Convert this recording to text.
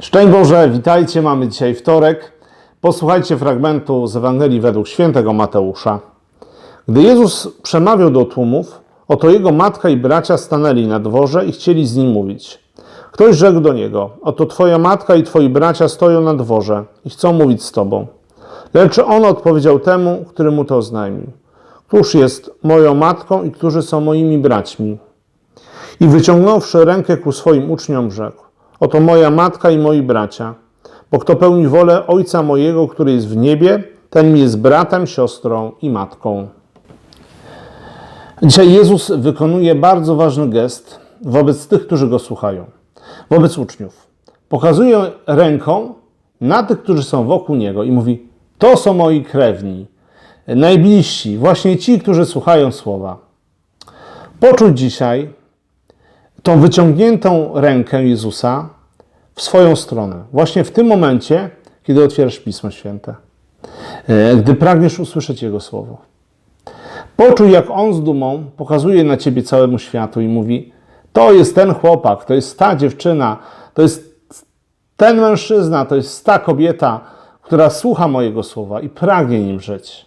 Szczęść Boże, witajcie, mamy dzisiaj wtorek. Posłuchajcie fragmentu z Ewangelii według świętego Mateusza. Gdy Jezus przemawiał do tłumów, oto jego matka i bracia stanęli na dworze i chcieli z nim mówić. Ktoś rzekł do niego, oto twoja matka i twoi bracia stoją na dworze i chcą mówić z tobą. Lecz on odpowiedział temu, który mu to oznajmił. Któż jest moją matką i którzy są moimi braćmi? I wyciągnąwszy rękę ku swoim uczniom, rzekł: Oto moja matka i moi bracia. Bo kto pełni wolę Ojca mojego, który jest w niebie, ten mi jest bratem, siostrą i matką. Dzisiaj Jezus wykonuje bardzo ważny gest wobec tych, którzy go słuchają, wobec uczniów. Pokazuje ręką na tych, którzy są wokół niego i mówi: To są moi krewni, najbliżsi, właśnie ci, którzy słuchają słowa. Poczuć dzisiaj tą wyciągniętą rękę Jezusa w swoją stronę. Właśnie w tym momencie, kiedy otwierasz Pismo Święte, E, gdy pragniesz usłyszeć Jego słowo. Poczuj, jak On z dumą pokazuje na Ciebie całemu światu i mówi: To jest ten chłopak, to jest ta dziewczyna, to jest ten mężczyzna, to jest ta kobieta, która słucha mojego słowa i pragnie nim żyć.